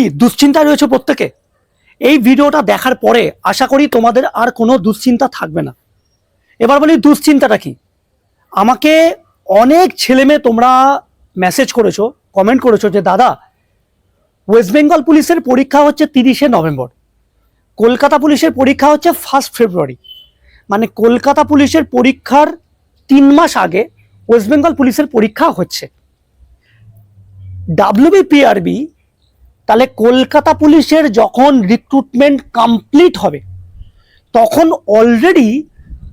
কি দুশ্চিন্তায় রয়েছে প্রত্যেকে? এই ভিডিওটা দেখার পরে আশা করি তোমাদের আর কোনো দুশ্চিন্তা থাকবে না। এবার বলি দুশ্চিন্তাটা কি? আমাকে অনেক ছেলেমেয়ে তোমরা মেসেজ করেছ কমেন্ট করেছ যে, দাদা ওয়েস্ট বেঙ্গল পুলিশের পরীক্ষা হচ্ছে তিরিশে নভেম্বর। কলকাতা পুলিশের পরীক্ষা হচ্ছে ফার্স্ট ফেব্রুয়ারি মানে কলকাতা পুলিশের পরীক্ষার তিন মাস আগে ওয়েস্ট বেঙ্গল পুলিশের পরীক্ষা হচ্ছে। ডাব্লিউবি ডাব্লিউবিপিআরবি তাহলে কলকাতা পুলিশের যখন রিক্রুটমেন্ট কমপ্লিট হবে, তখন অলরেডি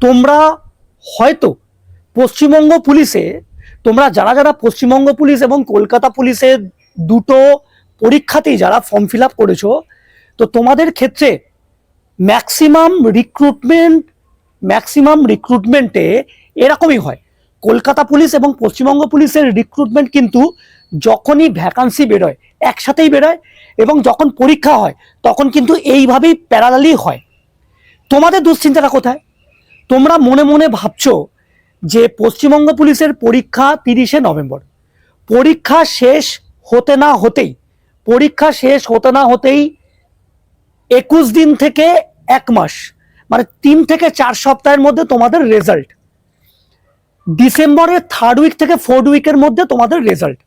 তোমরা হয়তো পশ্চিমবঙ্গ পুলিশে, তোমরা যারা যারা পশ্চিমবঙ্গ পুলিশ এবং কলকাতা পুলিশের দুটো পরীক্ষাতেই যারা ফর্ম ফিল আপ করেছ, তো তোমাদের ক্ষেত্রে ম্যাক্সিমাম রিক্রুটমেন্ট ম্যাক্সিমাম রিক্রুটমেন্টে এরকমই হয়। কলকাতা পুলিশ এবং পশ্চিমবঙ্গ পুলিশের রিক্রুটমেন্ট কিন্তু যখনই ভ্যাকান্সি বেরোয় একসাথেই বেরোয় এবং যখন পরীক্ষা হয়, তখন কিন্তু এইভাবেই প্যারালালি হয়। তোমাদের দুশ্চিন্তাটা কোথায়? তোমরা মনে মনে ভাবছ যে পশ্চিমবঙ্গ পুলিশের পরীক্ষা তিরিশে নভেম্বর। পরীক্ষা শেষ হতে না হতেই, পরীক্ষা শেষ হতে না হতেই একুশ দিন থেকে এক মাস মানে তিন থেকে চার সপ্তাহের মধ্যে তোমাদের রেজাল্ট ডিসেম্বরের থার্ড উইক থেকে ফোর্থ উইকের মধ্যে তোমাদের রেজাল্ট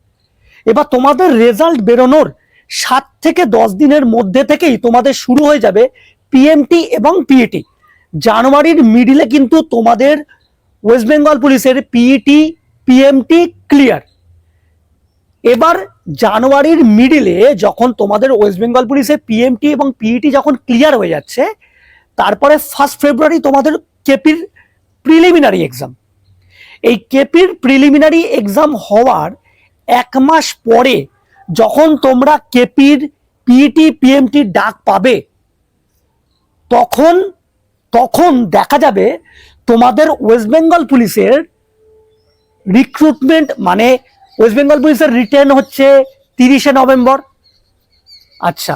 এবার তোমাদের রেজাল্ট বেরোনোর সাত থেকে দশ দিনের মধ্যে থেকেই তোমাদের শুরু হয়ে যাবে পিএমটি এবং পিইটি জানুয়ারির মিডিলে কিন্তু তোমাদের ওয়েস্ট বেঙ্গল পুলিশের পিইটি পিএমটি ক্লিয়ার এবার জানুয়ারির মিডিলে যখন তোমাদের ওয়েস্ট বেঙ্গল পুলিশের পিএমটি এবং পিইটি যখন ক্লিয়ার হয়ে যাচ্ছে, তারপরে ফার্স্ট ফেব্রুয়ারি তোমাদের কেপির প্রিলিমিনারি এক্সাম এই কেপির প্রিলিমিনারি এক্সাম হওয়ার এক মাস পরে যখন তোমরা কেপির, পিইটি, পিএমটি ডাক পাবে, তখন তখন দেখা যাবে তোমাদের ওয়েস্ট বেঙ্গল পুলিশের রিক্রুটমেন্ট মানে ওয়েস্ট বেঙ্গল পুলিশের রিটার্ন হচ্ছে তিরিশে নভেম্বর। আচ্ছা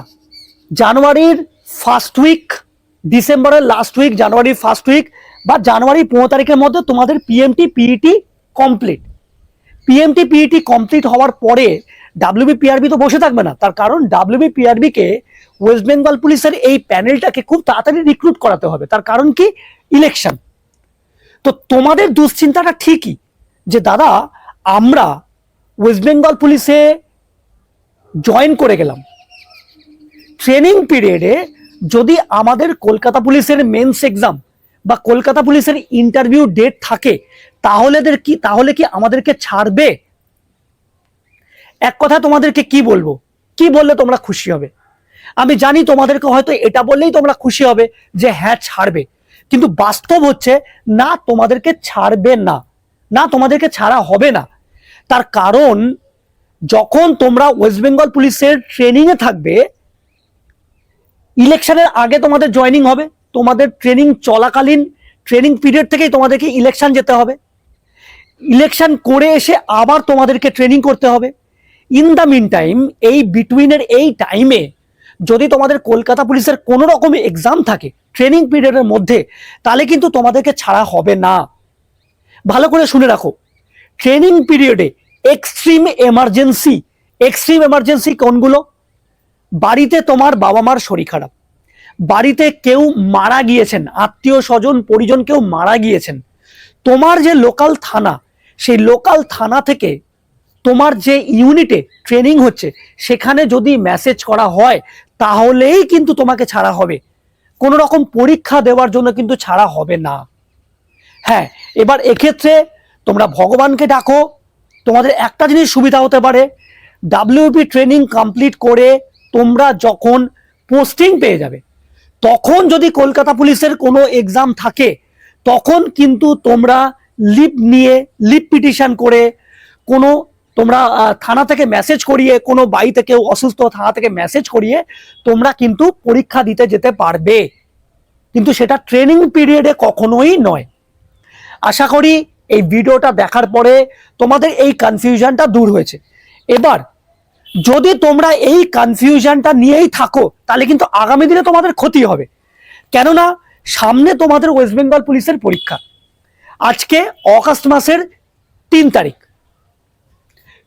জানুয়ারির ফার্স্ট উইক ডিসেম্বরের লাস্ট উইক জানুয়ারির ফার্স্ট উইক বা জানুয়ারি পনেরো তারিখের মধ্যে তোমাদের PMT, PET complete PMT PET complete হওয়ার পরে ডাব্লিউবিপিআরবি তো বসে থাকবে না। তার কারণ ডাব্লিউবিপিআরবি কে ওয়েস্ট বেঙ্গল পুলিশের এই প্যানেলটাকে খুব তাড়াতাড়ি রিক্রুট করাতে হবে। তার কারণ কি? ইলেকশন তো তোমাদের দুশ্চিন্তাটা ঠিকই যে, দাদা, আমরা ওয়েস্ট বেঙ্গল পুলিশে জয়েন করে গেলাম। ট্রেনিং পিরিয়ডে যদি আমাদের কলকাতা পুলিশের মেন্স এক্সাম বা কলকাতা পুলিশের ইন্টারভিউ ডেট থাকে তাহলে কি তাহলে কি আমাদেরকে ছাড়বে? এক কথা তোমাদেরকে কি বলব? কি বললে তোমরা খুশি হবে? আমি জানি তোমাদেরকে হয়তো এটা বললেই তোমরা খুশি হবে যে হ্যাঁ ছাড়বে। কিন্তু বাস্তব হচ্ছে, না, তোমাদেরকে ছাড়বে না। না, তোমাদেরকে ছাড়া হবে না। তার কারণ, যখন তোমরা ওয়েস্ট বেঙ্গল পুলিশের ট্রেনিংয়ে থাকবে ইলেকশনের আগে তোমাদের জয়েনিং হবে। তোমাদের ট্রেনিং চলাকালীন ট্রেনিং পিরিয়ড থেকেই তোমাদেরকে ইলেকশন যেতে হবে। ইলেকশন করে এসে আবার তোমাদেরকে ট্রেনিং করতে হবে। ইন দ্য মিন টাইম এই বিটুইনের এই টাইমে যদি তোমাদের কলকাতা পুলিশের কোনো রকম এক্সাম থাকে ট্রেনিং পিরিয়ডের মধ্যে, তাহলে কিন্তু তোমাদেরকে ছাড়া হবে না। ভালো করে শুনে রাখো ট্রেনিং পিরিয়ডে এক্সট্রিম এমার্জেন্সি এক্সট্রিম এমার্জেন্সি কোনগুলো? বাড়িতে তোমার বাবা মার শরীর খারাপ, বাড়িতে কেউ মারা গিয়েছেন, আত্মীয় স্বজন, পরিজন কেউ মারা গিয়েছেন, তোমার যে লোকাল থানা সেই লোকাল থানা থেকে তোমার যে ইউনিটে ট্রেনিং হচ্ছে, সেখানে যদি মেসেজ করা হয়, তাহলেই কিন্তু তোমাকে ছাড়া হবে। কোনো রকম পরীক্ষা দেওয়ার জন্য কিন্তু ছাড়া হবে না। হ্যাঁ এবার এক্ষেত্রে তোমরা ভগবানকে ডাকো। তোমাদের একটা জিনিস সুবিধা হতে পারে। ডাব্লিউপি ট্রেনিং কমপ্লিট করে তোমরা যখন পোস্টিং পেয়ে যাবে, তখন যদি কলকাতা পুলিশের কোনো এক্সাম থাকে, তখন কিন্তু তোমরা লিভ নিয়ে লিভ পিটিশন করে কোনো তোমরা থানা থেকে মেসেজ করিয়ে, কোনো বাড়িতে কেউ অসুস্থ থানা থেকে মেসেজ করিয়ে তোমরা কিন্তু পরীক্ষা দিতে যেতে পারবে। কিন্তু সেটা ট্রেনিং পিরিয়ডে কখনোই নয়। আশা করি এই ভিডিওটা দেখার পরে তোমাদের এই কনফিউশনটা দূর হয়েছে। এবার, যদি তোমরা এই কনফিউশনটা নিয়েই থাকো, তাহলে কিন্তু আগামী দিনে তোমাদের ক্ষতি হবে। কেননা, সামনে তোমাদের ওয়েস্ট বেঙ্গল পুলিশের পরীক্ষা। আজকে অগাস্ট মাসের তিন তারিখ।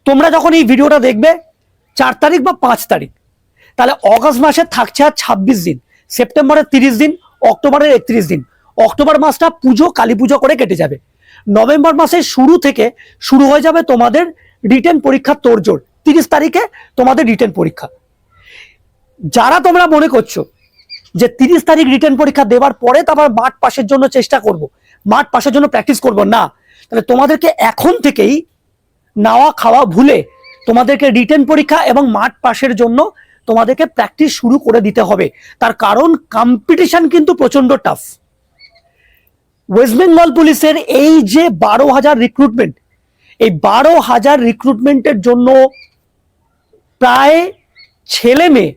তোমরা যখন এই ভিডিওটা দেখবে, চার তারিখ বা পাঁচ তারিখ, তাহলে অগস্ট মাসে থাকছে আর ছাব্বিশ দিন। সেপ্টেম্বরের তিরিশ দিন, অক্টোবরের একত্রিশ দিন। অক্টোবর মাসটা পুজো, কালী পুজো করে কেটে যাবে। নভেম্বর মাসের শুরু থেকে শুরু হয়ে যাবে তোমাদের রিটেন পরীক্ষার তোড়জোড়। তিরিশ তারিখে তোমাদের রিটেন পরীক্ষা। যারা তোমরা মনে করছ যে তিরিশ তারিখ রিটেন পরীক্ষা দেওয়ার পরে তারপর মাঠ পাশের জন্য চেষ্টা করব মাঠ পাশের জন্য প্র্যাকটিস করব, না। তাহলে তোমাদেরকে এখন থেকেই নাওয়া খাওয়া ভুলে তোমাদেরকে রিটেন পরীক্ষা এবং মাঠ পাশের জন্য তোমাদেরকে প্র্যাকটিস শুরু করে দিতে হবে। তার কারণ কম্পিটিশন কিন্তু প্রচণ্ড টাফ ওয়েস্ট বেঙ্গল পুলিশের এই যে বারো হাজার রিক্রুটমেন্ট এই বারো হাজার রিক্রুটমেন্টের জন্য প্রায় ছেলে মেয়ে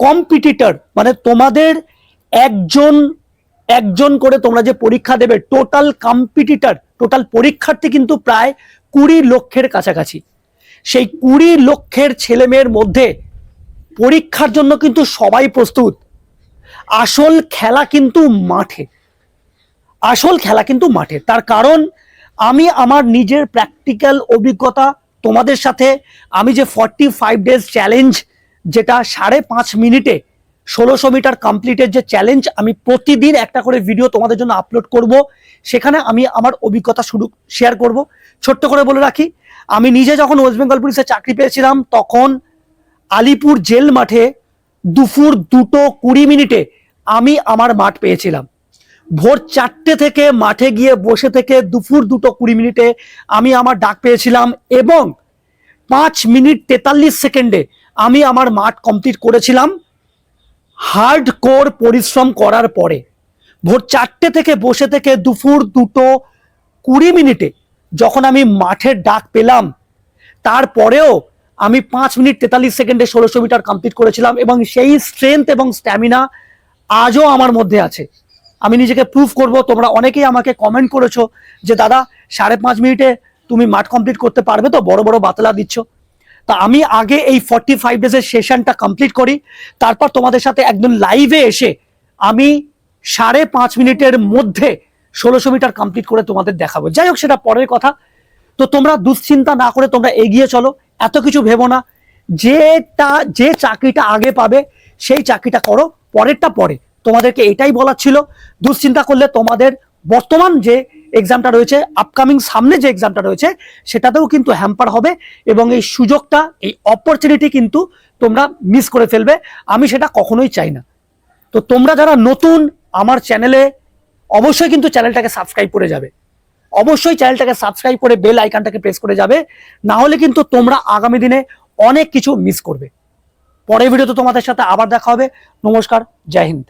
কম্পিটিটর মানে তোমাদের একজন একজন করে তোমরা যে পরীক্ষা দেবে টোটাল কম্পিটিটর টোটাল পরীক্ষার্থী কিন্তু প্রায় কুড়ি লক্ষের কাছাকাছি। সেই কুড়ি লক্ষের ছেলে মেয়ের মধ্যে পরীক্ষার জন্য কিন্তু সবাই প্রস্তুত। আসল খেলা কিন্তু মাঠে। আসল খেলা কিন্তু মাঠে। তার কারণ, আমি আমার নিজের প্র্যাকটিক্যাল অভিজ্ঞতা তোমাদের সাথে, আমি যে ফর্টি ফাইভ ডেজ চ্যালেঞ্জ যেটা সাড়ে পাঁচ মিনিটে ষোলোশো মিটার কমপ্লিটের যে চ্যালেঞ্জ আমি প্রতিদিন একটা করে ভিডিও তোমাদের জন্য আপলোড করব। সেখানে আমি আমার অভিজ্ঞতা শুরু শেয়ার করব। ছোট্ট করে বলে রাখি, আমি নিজে যখন ওয়েস্ট বেঙ্গল পুলিশে চাকরি পেয়েছিলাম, তখন আলিপুর জেল মাঠে দুপুর দুটো কুড়ি মিনিটে আমি আমার মাঠ পেয়েছিলাম। ভোর চারটে থেকে মাঠে গিয়ে বসে থেকে দুপুর দুটো কুড়ি মিনিটে আমি আমার ডাক পেয়েছিলাম এবং পাঁচ মিনিট তেতাল্লিশ সেকেন্ডে আমি আমার মাঠ কমপ্লিট করেছিলাম। হার্ড কোর পরিশ্রম করার পরে ভোর চারটে থেকে বসে থেকে দুপুর দুটো কুড়ি মিনিটে যখন আমি মাঠের ডাক পেলাম, তারপরেও আমি পাঁচ মিনিট তেতাল্লিশ সেকেন্ডে ষোলোশো মিটার কমপ্লিট করেছিলাম এবং সেই স্ট্রেংথ এবং স্ট্যামিনা আজও আমার মধ্যে আছে। আমি নিজেকে প্রুফ করব, তোমরা অনেকেই আমাকে কমেন্ট করেছ যে, দাদা, সাড়ে পাঁচ মিনিটে তুমি মাঠ কমপ্লিট করতে পারবে তো? বড় বড় বাতলা দিচ্ছ। তা আমি আগে এই ফর্টি ফাইভ ডেজের সেশনটা কমপ্লিট করি, তারপর তোমাদের সাথে একদম লাইভে এসে আমি সাড়ে পাঁচ মিনিটের মধ্যে ষোলোশো মিটার কমপ্লিট করে তোমাদের দেখাবো। যাই হোক, সেটা পরের কথা। তো তোমরা দুশ্চিন্তা না করে তোমরা এগিয়ে চলো, এত কিছু ভেবো না। যেটা, যে চাকরিটা আগে পাবে, সেই চাকরিটা করো, পরেরটা পরে। তোমাদেরকে এটাই বলার ছিল, দুশ্চিন্তা করলে তোমাদের বর্তমান যে এক্সামটা রয়েছে আপকামিং সামনে যে এক্সামটা রয়েছে, সেটাতেও কিন্তু হ্যাম্পার হবে এবং এই সুযোগটা, এই অপরচুনিটি কিন্তু তোমরা মিস করে ফেলবে। আমি সেটা কখনোই চাই না। তো তোমরা যারা নতুন আমার চ্যানেলে অবশ্যই কিন্তু চ্যানেলটাকে সাবস্ক্রাইব করে যাবে। অবশ্যই চ্যানেলটাকে সাবস্ক্রাইব করে বেল আইকনটাকে প্রেস করে যাবে। না হলে কিন্তু তোমরা আগামী দিনে অনেক কিছু মিস করবে। পরের ভিডিওতে তোমাদের সাথে আবার দেখা হবে। নমস্কার, জয় হিন্দ।